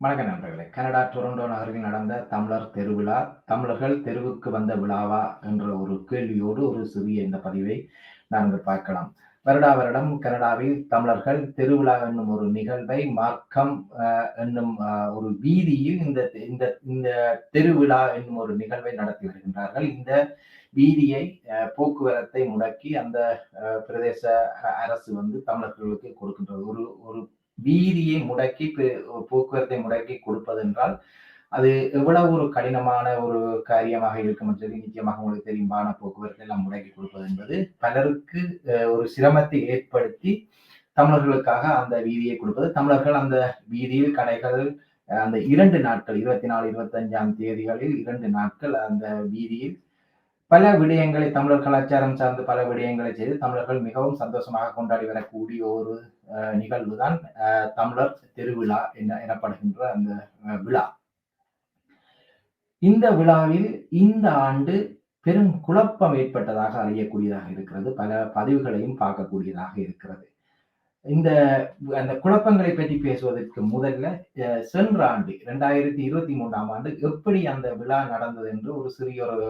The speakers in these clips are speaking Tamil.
வணக்க நண்பர்களே. கனடா டொரண்டோ நகரில் நடந்த தமிழர் தெருவிழா தமிழர்கள் தெருவுக்கு வந்த விழாவா என்ற ஒரு கேள்வியோடு ஒரு சிறிய இந்த பதிவை நாங்கள் பார்க்கலாம். வருடா வருடம் கனடாவில் தமிழர்கள் தெருவிழா என்னும் ஒரு நிகழ்வை மார்க்கம் அஹ், என்னும் அஹ், ஒரு வீதியில் இந்த இந்த இந்த தெருவிழா என்னும் ஒரு நிகழ்வை நடத்தி வருகின்றார்கள். இந்த வீதியை அஹ், போக்குவரத்தை முடக்கி அந்த அஹ், பிரதேச அரசு வந்து தமிழர்களுக்கு கொடுக்கின்றது. ஒரு ஒரு வீதியை முடக்கி போக்குவரத்தை முடக்கி கொடுப்பதென்றால் அது எவ்வளவு ஒரு கடினமான ஒரு காரியமாக இருக்கும் என்று சொல்லி நிச்சயமாக உங்களுக்கு தெரியும். வான போக்குவரத்தை எல்லாம் முடக்கி கொடுப்பது என்பது பலருக்கு ஒரு சிரமத்தை ஏற்படுத்தி தமிழர்களுக்காக அந்த வீதியை கொடுப்பது. தமிழர்கள் அந்த வீதியில் கடைகள் அந்த இரண்டு நாட்கள் இருபத்தி நாலு இருபத்தஞ்சாம் தேதிகளில் இரண்டு நாட்கள் அந்த வீதியில் பல விடயங்களை தமிழர் கலாச்சாரம் சார்ந்து பல விடயங்களை செய்து தமிழர்கள் மிகவும் சந்தோஷமாக கொண்டாடி வரக்கூடிய ஒரு அஹ், நிகழ்வுதான் அஹ், தமிழர் திருவிழா என எனப்படுகின்ற அந்த விழா. இந்த விழாவில் இந்த ஆண்டு பெரும் குழப்பம் ஏற்பட்டதாக அறியக்கூடியதாக இருக்கிறது. பல பதிவுகளையும் பார்க்கக்கூடியதாக இருக்கிறது. இந்த அந்த குழப்பங்களை பற்றி பேசுவதற்கு முதல்ல சென்ற ஆண்டு ரெண்டாயிரத்தி இருபத்தி மூன்றாம் ஆண்டு எப்படி அந்த விழா நடந்தது என்று ஒரு சிறிய ஒரு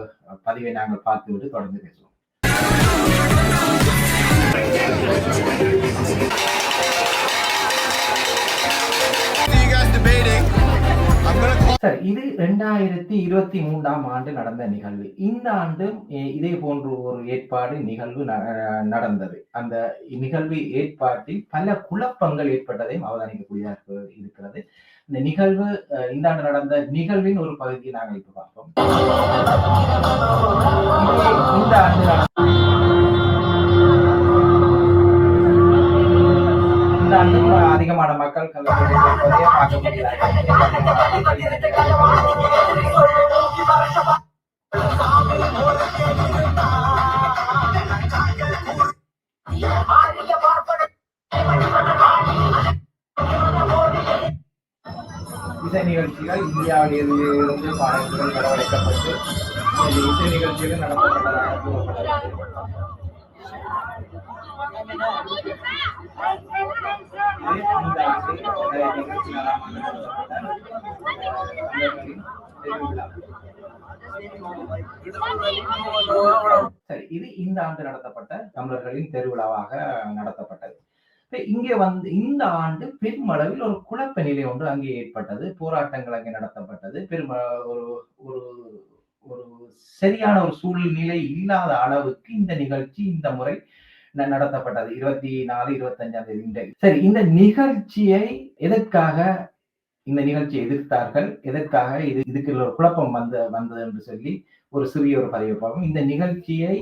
பதிவை நாங்கள் பார்த்துவிட்டு தொடர்ந்து பேசுவோம். சார் இது ரெண்டாயிரத்தி இருபத்தி மூன்றாம் ஆண்டு நடந்த நிகழ்வு. இந்த ஆண்டு இதே போன்ற ஒரு ஏற்பாடு நிகழ்வு ந- நடந்தது. அந்த நிகழ்வு ஏற்பாட்டில் பல குழப்பங்கள் ஏற்பட்டதையும் அவதானிக்கக்கூடியதாக இருக்கிறது. இந்த நிகழ்வு அஹ், இந்த ஆண்டு நடந்த நிகழ்வின் ஒரு பகுதியை நாங்கள் இப்போ பார்ப்போம். இந்த ஆண்டு நடந்த அதிகமான மக்கள் கலந்து பார்க்க முடியாது இசை நிகழ்ச்சிகள் இந்தியாவிலிருந்து இருந்து பாடல்கள் வரவழைக்கப்பட்டு இசை நிகழ்ச்சிகள் நடத்தப்பட்டதாக கூறப்பட்டது இது இந்த ஆண்டு நடத்தப்பட்ட தமிழர்களின் சரி இது இந்த ஆண்டு நடத்தப்பட்ட தமிழர்களின் திருவிழாவாக நடத்தப்பட்டது. இங்கே வந்து இந்த ஆண்டு பெருமளவில் ஒரு குழப்ப நிலை ஒன்று அங்கே ஏற்பட்டது. போராட்டங்கள் அங்கே நடத்தப்பட்டது. பெரும் ஒரு ஒரு ஒரு சரியான ஒரு சூழ்நிலை இல்லாத அளவுக்கு இந்த நிகழ்ச்சி இந்த முறை நடத்தப்பட்டது. இருபத்தி நாலு இருபத்தஞ்சாம் தேதி சரி இந்த நிகழ்ச்சியை எதற்காக இந்த நிகழ்ச்சியை எதிர்த்தார்கள்? எதற்காக இது இதுக்கு ஒரு குழப்பம் வந்த வந்தது என்று சொல்லி ஒரு சிறிய ஒரு பதிவு பார்ப்போம். இந்த நிகழ்ச்சியை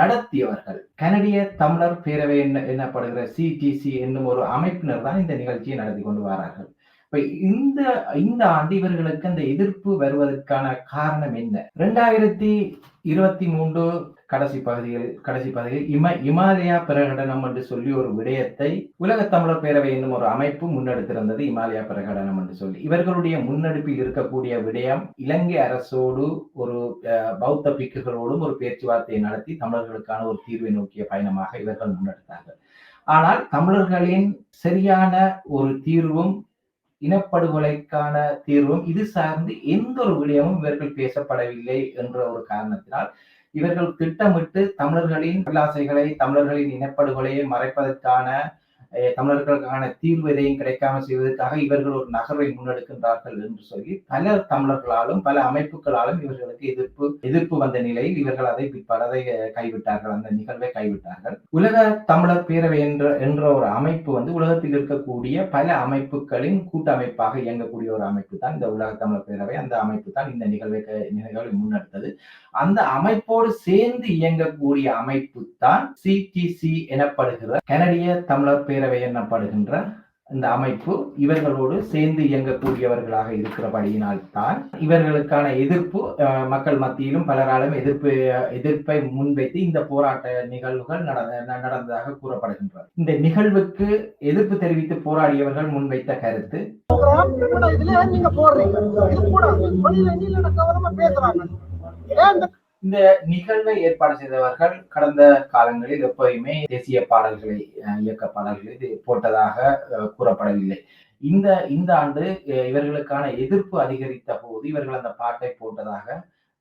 நடத்தியவர்கள். கனடிய தமிழர் பேரவை என்ன எனப்படுகிற சிடிசி என்னும் ஒரு அமைப்பினர் தான் இந்த நிகழ்ச்சியை நடத்தி கொண்டு வரார்கள். இப்ப இந்த இந்த ஆண்டு இவர்களுக்கு அந்த எதிர்ப்பு வருவதற்கான காரணம் என்ன? ரெண்டாயிரத்தி இருபத்தி மூன்று கடைசி பகுதியில் கடைசி பகுதியில் இம இமாலயா பிரகடனம் என்று சொல்லி ஒரு விடயத்தை உலக தமிழர் பேரவை என்னும் ஒரு அமைப்பு முன்னெடுத்திருந்தது இமாலயா பிரகடனம் என்று சொல்லி. இவர்களுடைய முன்னெடுப்பில் இருக்கக்கூடிய விடயம் இலங்கை அரசோடு ஒரு அஹ், பௌத்த பிக்குகளோடும் ஒரு பேச்சுவார்த்தையை நடத்தி தமிழர்களுக்கான ஒரு தீர்வை நோக்கிய பயணமாக இவர்கள் முன்னெடுத்தார்கள். ஆனால் தமிழர்களின் சரியான ஒரு தீர்வும் இனப்படுகொலைக்கான தீர்வும் இது சார்ந்து எந்த ஒரு விடயமும் இவர்கள் பேசப்படவில்லை என்ற ஒரு காரணத்தினால் இவர்கள் திட்டமிட்டு தமிழர்களின் அபிலாசைகளை தமிழர்களின் இனப்படுகொலையை மறைப்பதற்கான தமிழர்களுக்கான தீர்வு எதையும் கிடைக்காம செய்வதற்காக இவர்கள் ஒரு நகர்வை முன்னெடுக்கின்றார்கள் என்று சொல்லி பல தமிழர்களாலும் பல அமைப்புகளாலும் இவர்களுக்கு எதிர்ப்பு எதிர்ப்பு வந்த நிலையில் இவர்கள் அதை பலதை கைவிட்டார்கள். அந்த நிகழ்வை கைவிட்டார்கள். உலக தமிழர் பேரவை என்ற என்ற ஒரு அமைப்பு வந்து உலகத்தில் இருக்கக்கூடிய பல அமைப்புகளின் கூட்டமைப்பாக இயங்கக்கூடிய ஒரு அமைப்பு தான் இந்த உலக தமிழர் பேரவை. அந்த அமைப்பு தான் இந்த நிகழ்வை நிகழ்வை முன்னெடுத்தது. அந்த அமைப்போடு சேர்ந்து இயங்கக்கூடிய அமைப்பு தான் சிடிசி எனப்படுகிற கனடிய தமிழர் பேரவை. எனப்படுகின்ற இந்த அமைப்பு இவர்களோடு சேர்ந்து இயங்கக்கூடியவர்களாக இருக்கிறபடியினால் தான் இவர்களுக்கான எதிர்ப்பு மக்கள் மத்தியிலும் பலராலும் எதிர்ப்பு எதிர்ப்பை முன்வைத்து இந்த போராட்ட நிகழ்வுகள் நடந்த நடந்ததாக கூறப்படுகின்றது. இந்த நிகழ்வுக்கு எதிர்ப்பு தெரிவித்து போராடியவர்கள் முன்வைத்த கருத்து. நீங்க போடுறீங்க. இந்த நிகழ்வை ஏற்பாடு செய்தவர்கள் கடந்த காலங்களில் எப்போதுமே தேசிய பாடல்களை அஹ், இயக்க பாடல்களை இது போட்டதாக அஹ், கூறப்படவில்லை. இந்த இந்த ஆண்டு இவர்களுக்கான எதிர்ப்பு அதிகரித்த போது இவர்கள் அந்த பாட்டை போட்டதாக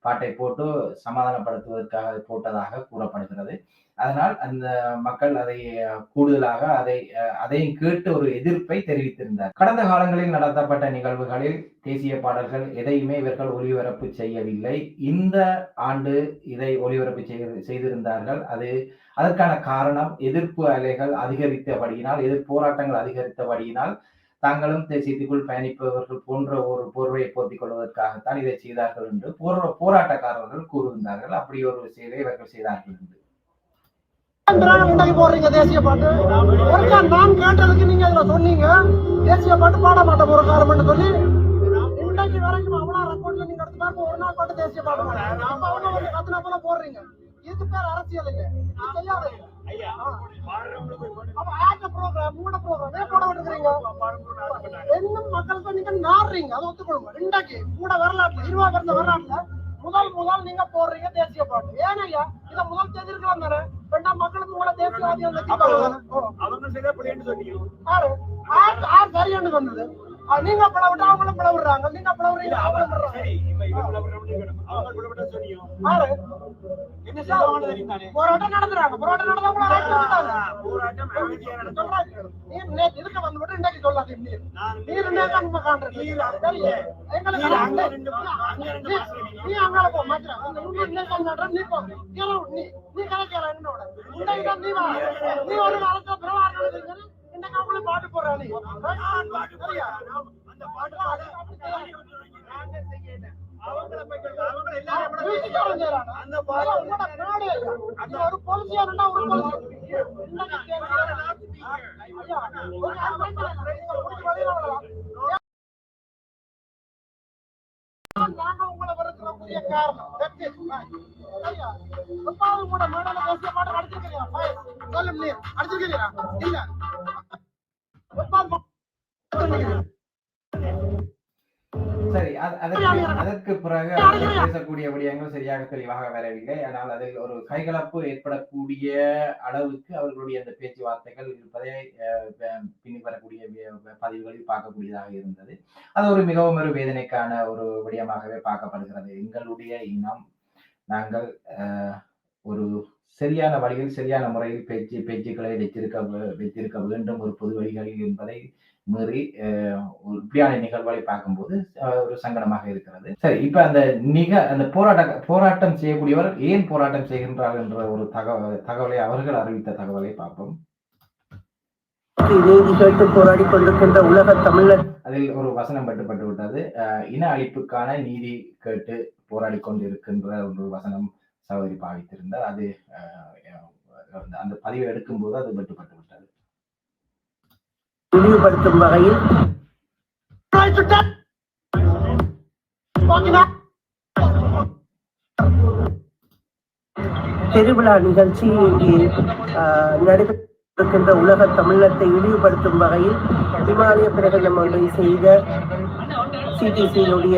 பாட்டை போட்டு சமாதானப்படுத்துவதற்காக போட்டதாக கூறப்படுகிறது. அதனால் அந்த மக்கள் அதை கூடுதலாக அதை அதையும் கேட்டு ஒரு எதிர்ப்பை தெரிவித்திருந்தார். கடந்த காலங்களில் நடத்தப்பட்ட நிகழ்வுகளில் தேசிய பாடல்கள் எதையுமே இவர்கள் ஒளிபரப்பு செய்யவில்லை. இந்த ஆண்டு இதை ஒளிபரப்பு செய்திருந்தார்கள். அது அதற்கான காரணம் எதிர்ப்பு அலைகள் அதிகரித்தபடியினால் எதிர் போராட்டங்கள் அதிகரித்தபடியினால் தாங்களும் தேசியத்துக்குள் பயணிப்பவர்கள் போன்ற ஒரு போர்வையை போர்த்திக் கொள்வதற்காகத்தான் இதை செய்தார்கள் என்று போர் போராட்டக்காரர்கள் கூறுகின்றார்கள். அப்படி ஒரு செயலை இவர்கள் செய்தார்கள் என்று. ஆந்திரால இன்றைக்கு போடுறீங்க தேசிய பாட்டு. ஒருக்கா நான் கேட்டதுக்கு நீங்க இதுல சொன்னீங்க. தேசிய பாட்டு பாட மாட்டோம் ஒரு காலம் சொல்லி. இன்றைக்கு வரைக்கும் அவ்வளவு ரெக்கார்ட்ல நீங்க எடுத்து பாருங்க ஒரு நாள் பாட்டு தேசிய பாட்டு. பாடுங்க. அப்ப கத்துனா போல போடுறீங்க இதுக்கு பேர் அரசியல் செய்யாதீங்க. விட்டுக்கிறீங்க என்ன மக்களுக்கு நீங்க நாடுறீங்க அதை ஒத்துக்கொள்ளுங்க. இன்றைக்கு கூட வரலாற்றுல இருபா பிறந்த வரலாற்றுல முதல் முதல் நீங்க போடுறீங்க தேசிய பாட்டு. ஏனையா இத முதல் செய்திருக்கலாம் தானே ரெண்டாம் மக்களுக்கு உங்களை தேசியவாதிகள் தானே? சரியானு ஆ, நீங்க விட்டா அவங்களும் விடுறாங்க நீங்க பிளவு விடுறீங்க அவங்களும் விடுறாங்க போராட்டம் நடத்துறாங்க. போராட்டம் விட்டாங்க போராட்டம் அமைதியா நடக்கும் நீ நேத்து இதுக்கு வந்து விட்டு இன்றைக்கு சொல்லாது நீ? நான் நீ ரெண்டே தான் நம்ம காண்றது நீர் நீர் நீ- அங்கால போ மாத்திரம் நீ போ. நீ நீ கலைக்கல என்னோட இன்றைக்கு நீ வா. நீ ஒரு காலத்துல பிரவாரம் பாட்டு சரியா அந்த பாட்டு பாட நாங்க செய்யல நீங்க உங்களை வெறுக்கிற புதிய காரணம். கூட மேடையில பேசிய பாட்டு அடிச்சிருக்கிறீங்களா? Fine. சொல்லும் நீ. அடிச்சிருக்கிறீங்களா? இல்ல. சரி அது- அதற்கு பிறகு பேசக்கூடிய விடயங்கள் சரியாக தெளிவாக வரவில்லை. ஆனால் அதில் ஒரு கைகலப்பு ஏற்படக்கூடிய அளவுக்கு அவர்களுடைய அந்த பேச்சுவார்த்தைகள் இருப்பதை பின்னி வரக்கூடிய பதிவுகளில் பார்க்கக்கூடியதாக இருந்தது. அது ஒரு மிகவும் ஒரு வேதனைக்கான ஒரு விடயமாகவே பார்க்கப்படுகிறது. எங்களுடைய இனம் நாங்கள் ஒரு சரியான வழியில் சரியான முறையில் பேச்சு பேச்சுக்களை வைத்திருக்க வைத்திருக்க வேண்டும். ஒரு பொது வழிகளில் என்பதை மீறி இப்படியான நிகழ்வுகளை பார்க்கும்போது ஒரு சங்கடமாக இருக்கிறது. சரி இப்ப அந்த நிக அந்த போராட்ட போராட்டம் செய்யக்கூடியவர் ஏன் போராட்டம் செய்கின்றார் என்ற ஒரு தகவல் தகவலை அவர்கள் அறிவித்த தகவலை பார்ப்போம். கேட்டு போராடி கொண்டிருக்கின்ற உலக தமிழர். அதில் ஒரு வசனம் பட்டுப்பட்டு விட்டது இன அழிப்புக்கான நீதி கேட்டு போராடி கொண்டிருக்கின்ற ஒரு வசனம். சகோதரி பாவித்திருந்தார் அது அந்த- பதிவை எடுக்கும்போது அது பட்டுப்பட்டு விட்டது இழிவுபடுத்தும் வகையில். திருவிழா நிகழ்ச்சி இங்கே ஆஹ், நடைபெற்றிருக்கின்ற உலக தமிழத்தை இழிவுபடுத்தும் வகையில் இமாலய பிரகடனம் ஒன்றை செய்த சிடிசியினுடைய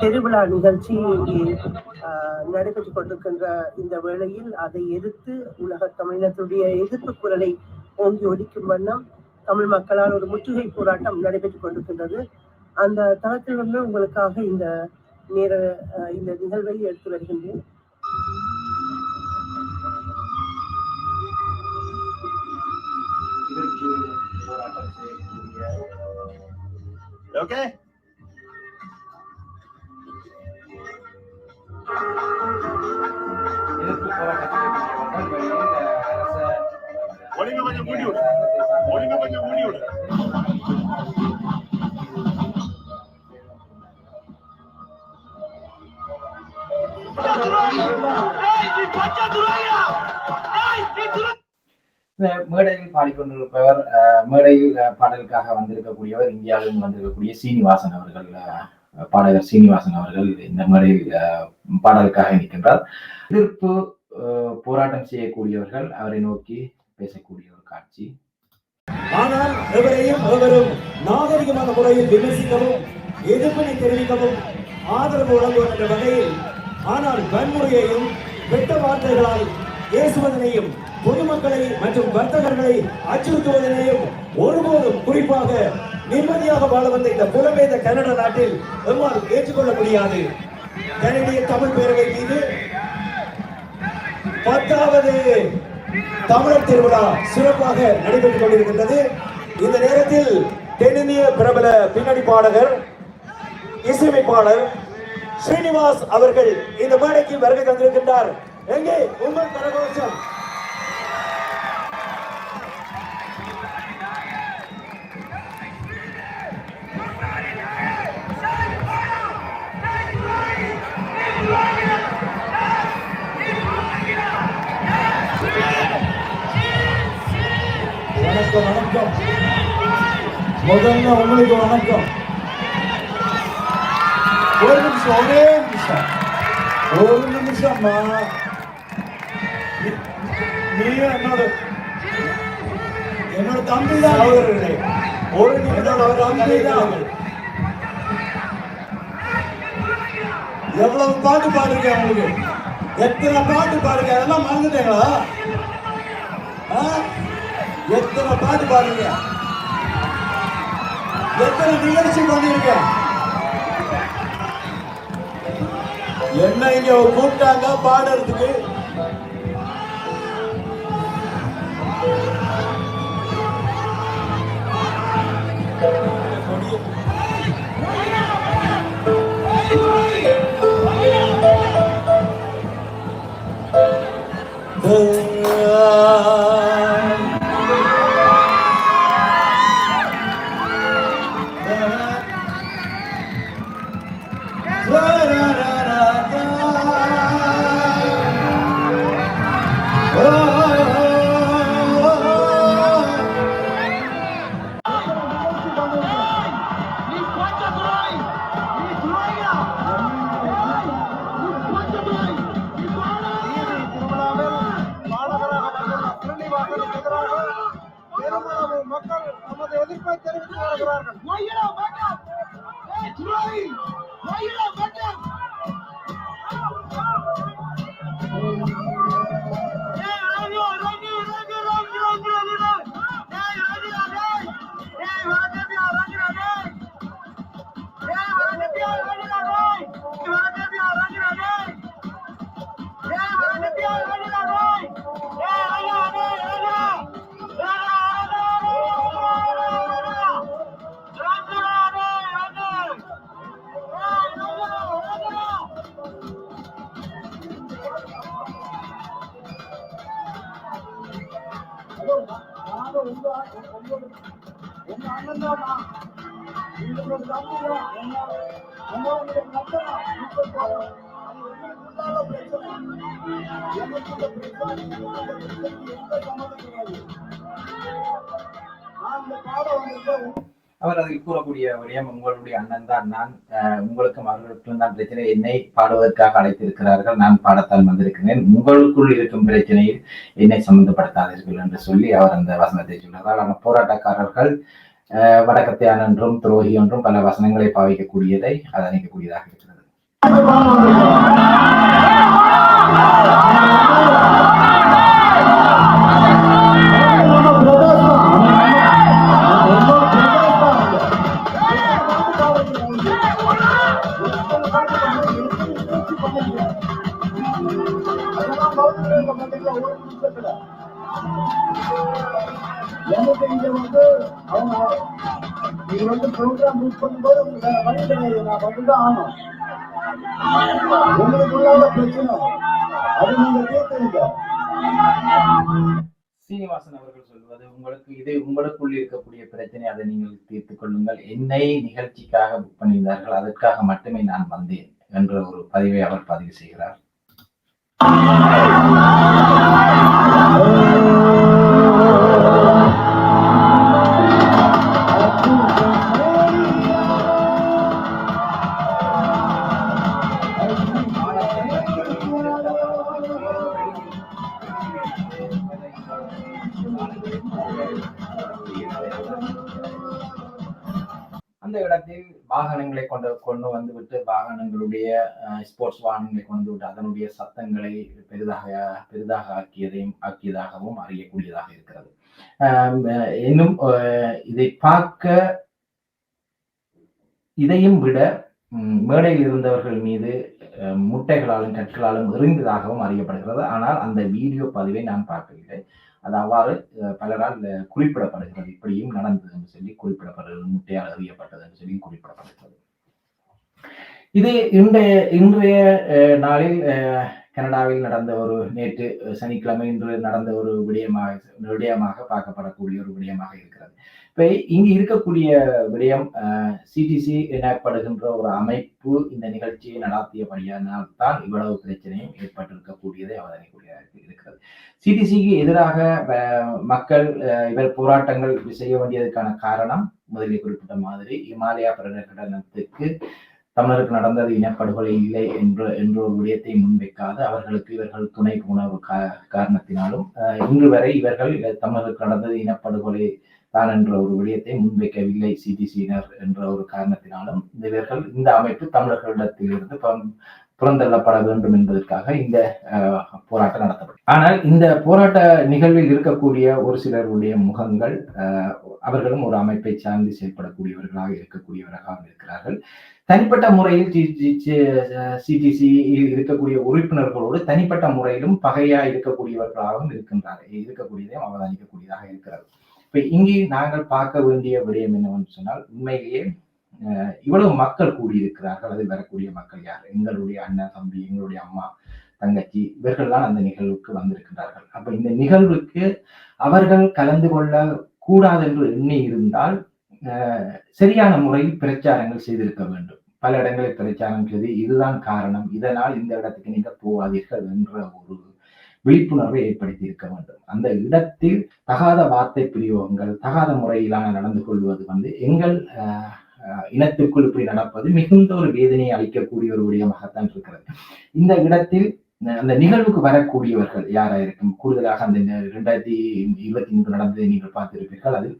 திருவிழா நிகழ்ச்சி நடைபெற்றுக் கொண்டிருக்கின்ற இந்த வேளையில் அதை எதிர்த்து உலக தமிழினத்துடைய எதிர்ப்பு குரலை ஓங்கி ஒலிக்கும் வண்ணம் தமிழ் மக்களால் ஒரு முற்றுகை போராட்டம் நடைபெற்றுக் கொண்டிருக்கின்றது அந்த தளத்திலிருந்து உங்களுக்காக இந்த நேர இந்த நிகழ்வை எடுத்து வருகின்றேன் Okay. எதிர்ப்பு அரச ஒழுங்கு கொஞ்சம் மூடி விடு ஒழுங்கு கொஞ்சம் மூடி விடு இந்த மேடையில் பாடிக்கொண்டிருப்பவர் மேடையில் பாடலுக்காக வந்திருக்கக்கூடியவர் இந்தியாவிலிருந்து வந்திருக்கக்கூடிய சீனிவாசன் அவர்கள் பாடகர் சீனிவாசன் அவர்கள் இந்த மாதிரி பாடலுக்காக நிற்கின்றார். எதிர்ப்பு போராட்டம் செய்யக்கூடியவர்கள் அவரை நோக்கி பேசக்கூடிய ஒரு காட்சி. ஆனால் எவரையும் எவரும் நாகரிகமான முறையில் விமர்சிக்கவும் எதிர்ப்பினை தெரிவிக்கவும் ஆதரவு வழங்குவோம் என்ற வகையில் ஆனால் வன்முறையையும் வெட்ட வார்த்தைகளால் பேசுவதனையும் பொதுமக்களை மற்றும் வர்த்தகர்களை அச்சுறுத்துவதனையும் ஒருபோதும் குறிப்பாக நிம்மதியாக வாழ வந்த இந்த புலமேத கனடா நாட்டில் எம்மால் ஏற்றுக்கொள்ள முடியாது? கனடிய தமிழ் பேரவை மீது பத்தாவது தமிழர் திருவிழா சிறப்பாக நடைபெற்றுக் கொண்டிருக்கின்றது. இந்த நேரத்தில் தென்னிந்திய பிரபல பின்னணி பாடகர் இசையமைப்பாளர் ஸ்ரீனிவாஸ் அவர்கள் இந்த மேடைக்கு வருகை தந்திருக்கின்றார். எங்கே? உங்கள் கரகோஷம். வணக்கம் வணக்கம். முதல்ல உங்களுக்கு வணக்கம். ஒரு நிமிஷம் ஒரே நிமிஷம். ஒரு நிமிஷம்மா. நீ- நீங்க என்னோட என்னோட தம்பி தான் சகோதரர்களே ஒரு நிமிஷம் அவர் தம்பி தான் எவ்வளவு பாட்டு பாடுங்க உங்களுக்கு? எத்தனை பாட்டு பாடுங்க அதெல்லாம் மறந்துட்டீங்களா? ஆ? எத்தனை பாட்டு பாடுங்க எத்தனை நிகழ்ச்சி பண்ணிருக்க என்ன இங்க கூப்பிட்டாங்க பாடுறதுக்கு? நீ அவர் அதில் கூறக்கூடிய விடயம் உங்களுடைய அண்ணன் தான். நான் உங்களுக்கும் அவர்களுக்கும் தான் பிரச்சனை. என்னை பாடுவதற்காக அழைத்திருக்கிறார்கள். நான் பாடத்தான் வந்திருக்கிறேன். உங்களுக்குள் இருக்கும் பிரச்சனையில் என்னை சம்பந்தப்படுத்தாதீர்கள் என்று சொல்லி அவர் அந்த வசனத்தை சொன்னார். ஆனால் போராட்டக்காரர்கள் அஹ், வடக்கத்தியான் என்றும் துரோகி என்றும் பல வசனங்களை பாவிக்கக்கூடியதை அது இருக்கிறது. எனக்கு இங்க வந்து அவங்க இது வந்து ப்ரோக்ராம் புக் பண்ணும்போது உங்களுக்கு வேற வழி கிடையாது நான் வந்துதான் ஆகணும் உங்களுக்குள்ள பிரச்சனை அது நீங்க தீர்த்துருங்க சீனிவாசன் அவர்கள் சொல்வது உங்களுக்கு இது உங்களுக்குள் இருக்கக்கூடிய பிரச்சனை அதை நீங்கள் தீர்த்துக் கொள்ளுங்கள். என்னை நிகழ்ச்சிக்காக புக் பண்ணியிருந்தார்கள் அதற்காக மட்டுமே நான் வந்தேன் என்ற ஒரு பதிவை அவர் பதிவு செய்கிறார். அந்த இடத்தில் வாகனங்களை கொண்டு கொண்டு வந்து விட்டு வாகனங்களுடைய ஸ்போர்ட்ஸ் வாகனங்களை கொண்டு விட்டு அதனுடைய சத்தங்களை பெரிதாக பெரிதாக ஆக்கியதையும் ஆக்கியதாகவும் அறியக்கூடியதாக இருக்கிறது. இன்னும் இதை பார்க்க இதையும் விட மேடையில் இருந்தவர்கள் மீது முட்டைகளாலும் கற்களாலும் எறிந்ததாகவும் அறியப்படுகிறது. ஆனால் அந்த வீடியோ பதிவை நான் பார்க்கவில்லை. அது அவ்வாறு பலரால் குறிப்பிடப்படுகிறது. இப்படியும் நடந்தது என்று சொல்லி குறிப்பிடப்படுகிறது. முட்டையால் அறியப்பட்டதுன்னு சொல்லி குறிப்பிடப்படுகிறது. இது இன்றைய இன்றைய அஹ், நாளில் அஹ், கனடாவில் நடந்த ஒரு நேற்று சனிக்கிழமை இன்று நடந்த ஒரு விடயமாக விடயமாக பார்க்கப்படக்கூடிய ஒரு விடயமாக இருக்கிறது. இப்ப இங்கு இருக்கக்கூடிய விடயம் சிடிசி எனப்படுகின்ற ஒரு அமைப்பு இந்த நிகழ்ச்சியை நடாத்தியபடியானால் தான் இவ்வளவு பிரச்சனையும் ஏற்பட்டிருக்கக்கூடியதை அவதானிக்கூடியதாக இருக்கிறது. சிடிசிக்கு எதிராக மக்கள் இவர் போராட்டங்கள் செய்ய வேண்டியதற்கான காரணம் முதலில் குறிப்பிட்ட மாதிரி இமாலயா பிரகடனத்துக்கு தமிழருக்கு நடந்தது இனப்படுகொலை இல்லை என்று என்ற ஒரு விடயத்தை முன்வைக்காது. அவர்களுக்கு இவர்கள் துணை போன கா- காரணத்தினாலும் இன்று வரை இவர்கள் தமிழருக்கு நடந்தது இனப்படுகொலை தான் என்ற ஒரு விடயத்தை முன்வைக்கவில்லை. சிடிசியினர் என்ற ஒரு காரணத்தினாலும் இவர்கள் இந்த அமைப்பு தமிழர்களிடத்திலிருந்து புறந்தள்ளப்பட வேண்டும் என்பதற்காக இந்த போராட்டம் நடத்தப்படும் ஆனால் இந்த போராட்ட நிகழ்வில் இருக்கக்கூடிய ஒரு சிலருடைய முகங்கள் அஹ், அவர்களும் ஒரு அமைப்பை சார்ந்து செயல்படக்கூடியவர்களாக இருக்கக்கூடியவர்களாக இருக்கிறார்கள். தனிப்பட்ட முறையில் சிடிசி இருக்கக்கூடிய உறுப்பினர்களோடு தனிப்பட்ட முறையிலும் பகையா இருக்கக்கூடியவர்களாகவும் இருக்கின்றார்கள் இருக்கக்கூடியதையும் அவதானிக்கக்கூடியதாக இருக்கிறது இப்ப இங்கே நாங்கள் பார்க்க வேண்டிய விடயம் என்னவென்று சொன்னால் உண்மையிலேயே இவ்வளவு மக்கள் கூடியிருக்கிறார்கள் அதில் வரக்கூடிய மக்கள் யார்? எங்களுடைய அண்ணன் தம்பி எங்களுடைய அம்மா தங்கச்சி இவர்கள்லாம் அந்த நிகழ்வுக்கு வந்திருக்கின்றார்கள். அப்ப இந்த நிகழ்வுக்கு அவர்கள் கலந்து கொள்ள கூடாது என்று எண்ணி இருந்தால் அஹ், சரியான முறையில் பிரச்சாரங்கள் செய்திருக்க வேண்டும். பல இடங்களில் பிரச்சாரம் செய்து இதுதான் காரணம் இதனால் இந்த இடத்துக்கு நீங்கள் போகாதீர்கள் என்ற ஒரு விழிப்புணர்வை ஏற்படுத்தி இருக்க வேண்டும். அந்த இடத்தில் தகாத வார்த்தை பிரயோகங்கள் தகாத முறையிலான நடந்து கொள்வது வந்து எங்கள் அஹ், இனத்திற்குள் இப்படி நடப்பது மிகுந்த ஒரு வேதனையை அளிக்கக்கூடிய ஒரு விடயமாகத்தான் இருக்கிறது. இந்த இடத்தில் அஹ், அந்த நிகழ்வுக்கு வரக்கூடியவர்கள் யாரா இருக்கும் கூடுதலாக அந்த இரண்டாயிரத்தி இருபத்தி மூன்று நடந்ததை நீங்கள் பார்த்திருப்பீர்கள். அதில்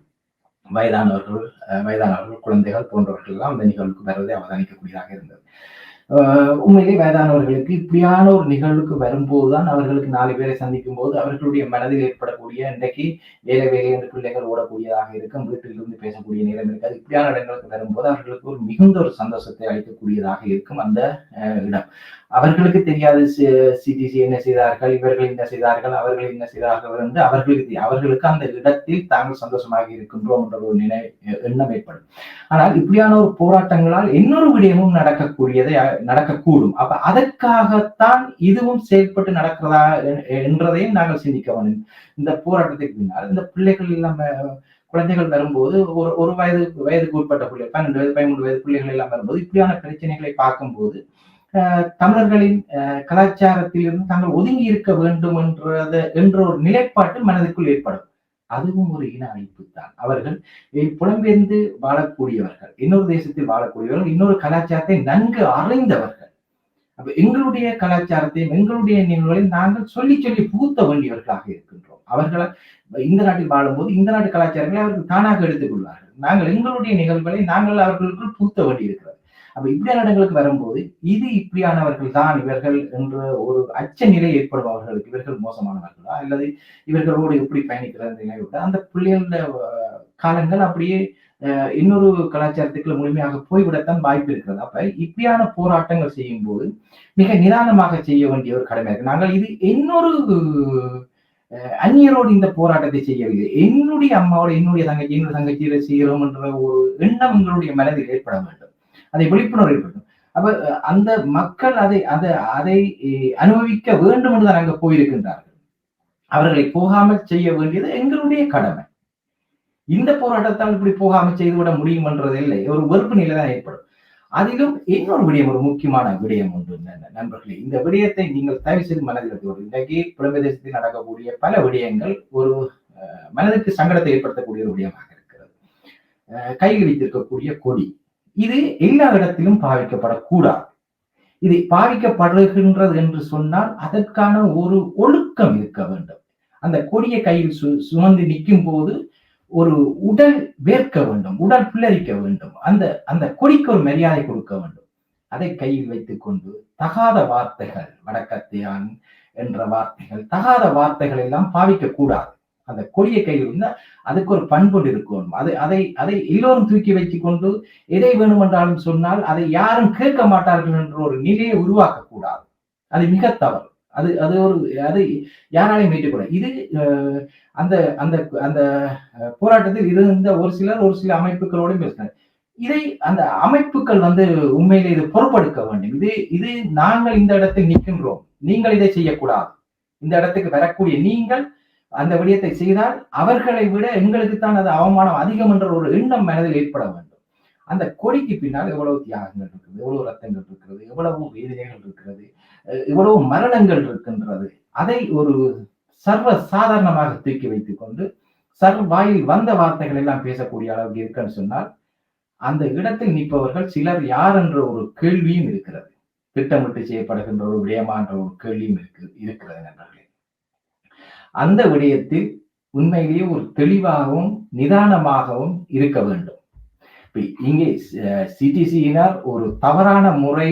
வயதானவர்கள் அஹ், வயதானவர்கள் குழந்தைகள் போன்றவர்கள் எல்லாம் அந்த நிகழ்வுக்கு வருவதை அவதானிக்கக்கூடியதாக இருந்தது. உண்மையிலே வயதானவர்களுக்கு இப்படியான ஒரு நிகழ்வுக்கு வரும்போதுதான் அவர்களுக்கு நாலு பேரை சந்திக்கும் போது அவர்களுடைய மனதில் ஏற்படக்கூடிய இன்றைக்கு வேலை வேலை என்று பிள்ளைகள் ஓடக்கூடியதாக இருக்கும். வீட்டிலிருந்து பேசக்கூடிய நேரம் இருக்காது. இப்படியான இடங்களுக்கு வரும்போது அவர்களுக்கு ஒரு மிகுந்த ஒரு சந்தோஷத்தை அளிக்கக்கூடியதாக இருக்கும் அந்த இடம். அவர்களுக்கு தெரியாது சிடிசி என்ன செய்தார்கள் இவர்கள் என்ன செய்தார்கள் அவர்கள் என்ன செய்தார்கள் என்று அவர்களுக்கு அவர்களுக்கு அந்த இடத்தில் தாங்கள் சந்தோஷமாக இருக்கின்றோம் என்ற ஒரு நினை எண்ணம் ஏற்படும். ஆனால் இப்படியான ஒரு போராட்டங்களால் இன்னொரு விடயமும் நடக்கக்கூடியதை நடக்கக்கூடும். அப்ப அதற்காகத்தான் இதுவும் செயல்பட்டு நடக்கிறதா என்றதையும் நாங்கள் சிந்திக்க வேண்டும். இந்த போராட்டத்துக்கு பின்னால் இந்த பிள்ளைகள் எல்லாம் குழந்தைகள் வரும்போது ஒரு ஒரு வயது வயதுக்கு உட்பட்ட பிள்ளை பன்னெண்டு வயது பதிமூன்று வயது பிள்ளைகள் எல்லாம் வரும்போது இப்படியான பிரச்சனைகளை பார்க்கும்போது தமிழர்களின் கலாச்சாரத்திலிருந்து தாங்கள் ஒதுங்கி இருக்க வேண்டும் என்றத என்ற ஒரு நிலைப்பாட்டு மனதுக்குள் ஏற்படும். அதுவும் ஒரு இன அழிப்பு தான் அவர்கள் புலம்பெயர்ந்து வாழக்கூடியவர்கள். இன்னொரு தேசத்தில் வாழக்கூடியவர்கள் இன்னொரு கலாச்சாரத்தை நன்கு அறிந்தவர்கள். அப்ப எங்களுடைய கலாச்சாரத்தையும் எங்களுடைய நிகழ்வுகளையும் நாங்கள் சொல்லி சொல்லி புகுத்த வேண்டியவர்களாக இருக்கின்றோம். அவர்களால் இந்த நாட்டில் வாழும்போது இந்த நாட்டு கலாச்சாரங்களை அவர்கள் தானாக எடுத்துக் கொள்வார்கள். நாங்கள் எங்களுடைய நிகழ்வுகளை நாங்கள் அவர்களுக்குள் புகுத்த வேண்டியிருக்கிறது. அப்ப இப்படியான இடங்களுக்கு வரும்போது இது இப்படியானவர்கள் தான் இவர்கள் என்ற ஒரு அச்ச நிலை ஏற்படும் அவர்களுக்கு இவர்கள் மோசமானவர்களா? அல்லது இவர்களோடு எப்படி பயணிக்கிற நிலை அந்த பிள்ளைகளோட காலங்கள் அப்படியே இன்னொரு கலாச்சாரத்துக்குள்ள முழுமையாக போய்விடத்தான் வாய்ப்பு இருக்கிறது. அப்ப இப்படியான போராட்டங்கள் செய்யும் போது மிக நிதானமாக செய்ய வேண்டிய ஒரு கடமை இருக்கு. நாங்கள் இது இன்னொரு அஹ், அந்நியரோடு இந்த போராட்டத்தை செய்யவில்லை. என்னுடைய அம்மாவோட என்னுடைய தங்கச்சி என்னுடைய தங்கச்சியில செய்கிறோம் என்ற ஒரு எண்ணம் எங்களுடைய மனதில் ஏற்பட வேண்டும். அதை விழிப்புணர்வு ஏற்படும் அப்ப அந்த மக்கள் அதை அதை அதை அனுபவிக்க வேண்டும் என்று தான் அங்க போயிருக்கின்றார்கள். அவர்களை போகாமல் செய்ய வேண்டியது எங்களுடைய கடமை. இந்த போராட்டத்தால் இப்படி போகாமல் செய்துவிட முடியும் என்றது இல்லை ஒரு வெறுப்பு நிலை தான் ஏற்படும். அதிலும் இன்னொரு விடயம் ஒரு முக்கியமான விடயம் உண்டு நண்பர்களே இந்த விடயத்தை நீங்கள் தயவு செய்து மனதில் வைத்துக்கொள்ளுங்கள். இன்றைக்கு புலம்பெதேசத்தில் நடக்கக்கூடிய பல விடயங்கள் ஒரு அஹ், மனதுக்கு சங்கடத்தை ஏற்படுத்தக்கூடிய ஒரு விடயமாக இருக்கிறது. அஹ், கையில் கொடி. இது எல்லா இடத்திலும் பாவிக்கப்படக்கூடாது. இது பாவிக்கப்படுகின்றது என்று சொன்னால் அதற்கான ஒரு ஒழுக்கம் இருக்க வேண்டும். அந்த கொடியை கையில் சு சுமந்து நிற்கும் போது ஒரு உடல் வேர்க்க வேண்டும் உடல் பிளரிக்க வேண்டும். அந்த அந்த கொடிக்கு ஒரு மரியாதை கொடுக்க வேண்டும். அதை கையில் வைத்துக் கொண்டு தகாத வார்த்தைகள் வடக்கத்தியான் என்ற வார்த்தைகள் தகாத வார்த்தைகள் எல்லாம் பாவிக்க கூடாது அந்த கொடியை கையில் அதுக்கு ஒரு பண்புண்டு இருக்கும். அது அதை அதை எல்லோரும் தூக்கி வைத்துக் கொண்டு எதை வேணுமென்றாலும் சொன்னால் அதை யாரும் கேட்க மாட்டார்கள் என்ற ஒரு நிலையை உருவாக்க கூடாது அது மிக தவறு. அது அது ஒரு அது யாராலையும் மீட்டக்கூடாது இது அந்த அந்த அந்த போராட்டத்தில் இருந்த ஒரு சிலர் ஒரு சில அமைப்புகளோடும் பேசினார். இதை அந்த அமைப்புகள் வந்து உண்மையில இது பொறுப்படுத்த வேண்டும். இது இது நாங்கள் இந்த இடத்தில் நிற்கின்றோம். நீங்கள் இதை செய்யக்கூடாது. இந்த இடத்துக்கு வரக்கூடிய நீங்கள் அந்த விடயத்தை செய்தால் அவர்களை விட எங்களுக்கு தான் அது அவமானம் அதிகம் என்ற ஒரு எண்ணம் மனதில் ஏற்பட வேண்டும். அந்த கொடிக்கு பின்னால் எவ்வளவு தியாகங்கள் இருக்கிறது எவ்வளவு ரத்தங்கள் இருக்கிறது எவ்வளவு வேதனைகள் இருக்கிறது எவ்வளவு மரணங்கள் இருக்கின்றது அதை ஒரு சர்வ சாதாரணமாக தூக்கி வைத்துக் கொண்டு சர்வ வாயில் வந்த வார்த்தைகள் எல்லாம் பேசக்கூடிய அளவுக்கு இருக்குன்னு சொன்னால் அந்த இடத்தில் நிற்பவர்கள் சிலர் யார் என்ற ஒரு கேள்வியும் இருக்கிறது. திட்டமிட்டு செய்யப்படுகின்ற ஒரு விடயமா என்ற ஒரு கேள்வியும் இருக்கு இருக்கிறது நண்பர்கள். அந்த விடயத்தில் உண்மையிலேயே ஒரு தெளிவாகவும் நிதானமாகவும் இருக்க வேண்டும். இங்கே சிடிசியினர் ஒரு தவறான முறை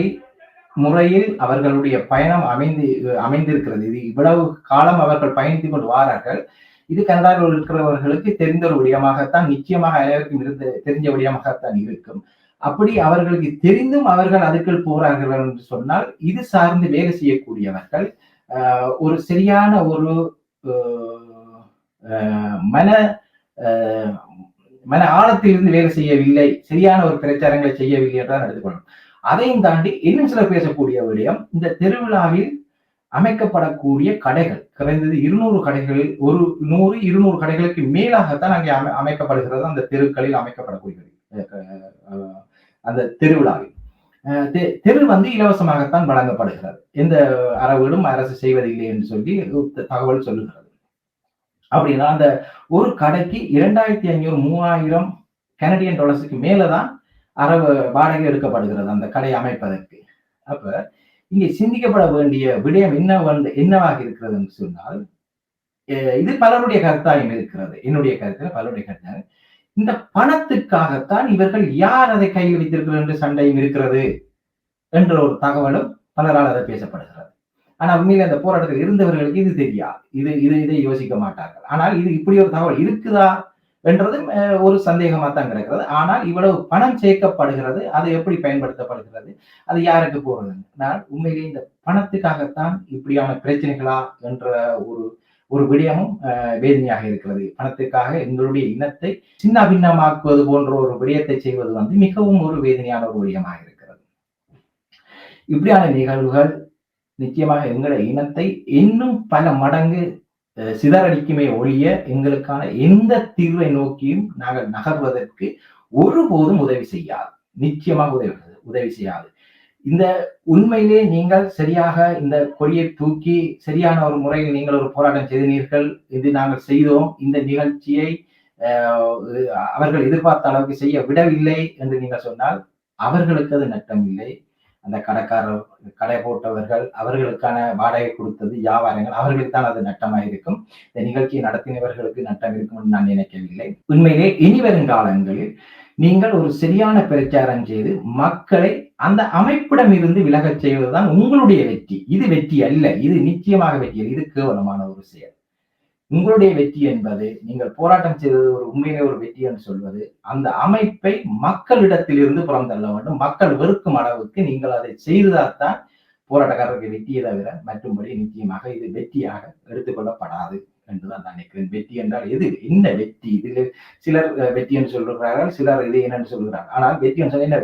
முறையில் அவர்களுடைய பயணம் அமைந்து அமைந்திருக்கிறது. இது இவ்வளவு காலம் அவர்கள் பயணித்துக் கொண்டு வாரார்கள். இது கனடாவில் இருக்கிறவர்களுக்கு தெரிந்த ஒரு விடயமாகத்தான் நிச்சயமாக அனைவருக்கும் இருந்த தெரிஞ்ச விடயமாகத்தான் இருக்கும். அப்படி அவர்களுக்கு தெரிந்தும் அவர்கள் அதுக்குள் போறார்கள் என்று சொன்னால் இது சார்ந்து வேலை செய்யக்கூடியவர்கள் ஒரு சரியான ஒரு மன ஆஹ், மன ஆழத்திலிருந்து வேலை செய்யவில்லை சரியான ஒரு பிரச்சாரங்களை செய்யவில்லை என்றால் எடுத்துக்கொள்ளணும். அதையும் தாண்டி இன்னும் சிலர் பேசக்கூடிய விடயம் இந்த திருவிழாவில் அமைக்கப்படக்கூடிய கடைகள் குறைந்தது இருநூறு கடைகளில் ஒரு நூறு இருநூறு கடைகளுக்கு மேலாகத்தான் அங்கே அமை அமைக்கப்படுகிறது அந்த தெருக்களில் அமைக்கப்படக்கூடிய அந்த திருவிழாவில். தெரு வந்து இலவசமாகத்தான் வழங்கப்படுகிறது. எந்த அறவீடும் அரசு செய்வதில்லை என்று சொல்லி தகவல் சொல்லுகிறது. அப்படின்னா அந்த ஒரு கடைக்கு இரண்டாயிரத்தி ஐநூறு மூவாயிரம் கனடியன் டாலர்ஸுக்கு மேலதான் அறவு வாடகை எடுக்கப்படுகிறது அந்த கடை அமைப்பதற்கு. அப்ப இங்கே சிந்திக்கப்பட வேண்டிய விடயம் என்ன வந்து என்னவாக இருக்கிறது என்று சொன்னால் அஹ் இது பலருடைய கருத்தாயும் இருக்கிறது. என்னுடைய கருத்துல பலருடைய கருத்தாக இந்த பணத்துக்காகத்தான் இவர்கள் யார் அதை கையில் வைத்திருக்கிறது என்று சண்டையும் இருக்கிறது என்ற ஒரு தகவலும் பலரால் அதை பேசப்படுகிறது. ஆனால் உண்மையில அந்த போராட்டத்தில் இருந்தவர்களுக்கு இது தெரியாது. இது இது இதை யோசிக்க மாட்டார்கள். ஆனால் இது இப்படி ஒரு தகவல் இருக்குதா என்றதும் ஒரு சந்தேகமா தான் கிடக்கிறது. ஆனால் இவ்வளவு பணம் சேர்க்கப்படுகிறது அது எப்படி பயன்படுத்தப்படுகிறது அது யாருக்கு போறது நான் உண்மையிலேயே இந்த பணத்துக்காகத்தான் இப்படியான பிரச்சனைகளா என்ற ஒரு ஒரு விடயமும் அஹ், வேதனையாக இருக்கிறது. பணத்துக்காக எங்களுடைய இனத்தை சின்ன பின்னமாக்குவது போன்ற ஒரு விடயத்தை செய்வது வந்து மிகவும் ஒரு வேதனையான ஒரு விடயமாக இருக்கிறது. இப்படியான நிகழ்வுகள் நிச்சயமாக எங்களை இனத்தை இன்னும் பல மடங்கு அஹ், சிதறடிக்குமே ஒழிய எங்களுக்கான எந்த தீர்வை நோக்கியும் நாங்கள் நகர்வதற்கு ஒருபோதும் உதவி செய்யாது. நிச்சயமாக உதவி உதவி செய்யாது. இந்த உண்மையிலே நீங்கள் சரியாக இந்த கொடியை தூக்கி சரியான ஒரு முறையில் நீங்கள் ஒரு போராட்டம் செய்தீர்கள் இது நாங்கள் செய்தோம். இந்த நிகழ்ச்சியை அவர்கள் எதிர்பார்த்த அளவுக்கு செய்ய விடவில்லை என்று நீங்கள் சொன்னால் அவர்களுக்கு அது நட்டம் இல்லை. அந்த கடைக்காரர் கடை போட்டவர்கள் அவர்களுக்கான வாடகை கொடுத்தது வியாபாரங்கள் அவர்களுக்கு தான் அது நட்டமாக இருக்கும். இந்த நிகழ்ச்சியை நடத்தினவர்களுக்கு நட்டம் இருக்கும் என்று நான் நினைக்கவில்லை. உண்மையிலே இனி வருங்காலங்களில் நீங்கள் ஒரு சரியான பிரச்சாரம் செய்து மக்களை அந்த அமைப்பிடம் இருந்து விலகச் செய்வதுதான் உங்களுடைய வெற்றி. இது வெற்றி அல்ல இது நிச்சயமாக வெற்றி அல்ல இது கேவலமான ஒரு செயல். உங்களுடைய வெற்றி என்பது நீங்கள் போராட்டம் செய்தது ஒரு உண்மையிலே ஒரு வெற்றி என்று சொல்வது அந்த அமைப்பை மக்களிடத்திலிருந்து புறம் தள்ள வேண்டும். மக்கள் வெறுக்கும் அளவுக்கு நீங்கள் அதை செய்ததால்தான் போராட்டக்காரருக்கு வெற்றியை தவிர மற்றும்படி நிச்சயமாக இது வெற்றியாக எடுத்துக்கொள்ளப்படாது என்றுதான் நான் நினைக்கிறேன். வெற்றி என்றால் எது? என்ன வெற்றி? இதில் சிலர் வெற்றி என்று சொல்கிறார்கள் சிலர் இது என்னன்னு சொல்கிறார்கள். ஆனால் வெற்றி என்று சொன்னால் என்ன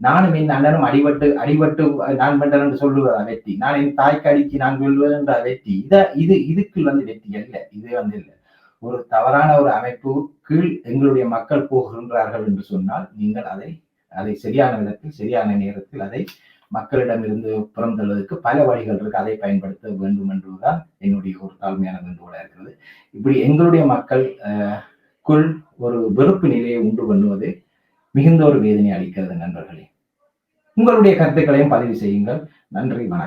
நானும் என் அண்ணனும் அடிபட்டு அடிபட்டு நான் பண்றேன் என்று சொல்லுவதா வெற்றி. நான் என் தாய்க்கு அடிக்கு நான் வெல்வேன் என்ற வெற்றி. இத இது இதுக்கு வந்து வெற்றி அல்ல. இது வந்து இல்லை. ஒரு தவறான ஒரு அமைப்பு கீழ் எங்களுடைய மக்கள் போகின்றார்கள் என்று சொன்னால் நீங்கள் அதை அதை சரியான விதத்தில் சரியான நேரத்தில் அதை மக்களிடமிருந்து புறந்தள்ளுவதற்கு பல வழிகள் இருக்கு. அதை பயன்படுத்த வேண்டும் என்றுதான் என்னுடைய ஒரு தாழ்மையான வேண்டுகோளாக இருக்கிறது. இப்படி எங்களுடைய மக்கள் குள் ஒரு வெறுப்பு நிலையை உண்டு பண்ணுவது மிகுந்த ஒரு வேதனை அளிக்கிறது நண்பர்களே. உங்களுடைய கருத்துக்களையும் பதிவு செய்யுங்கள். நன்றி வணக்கம்.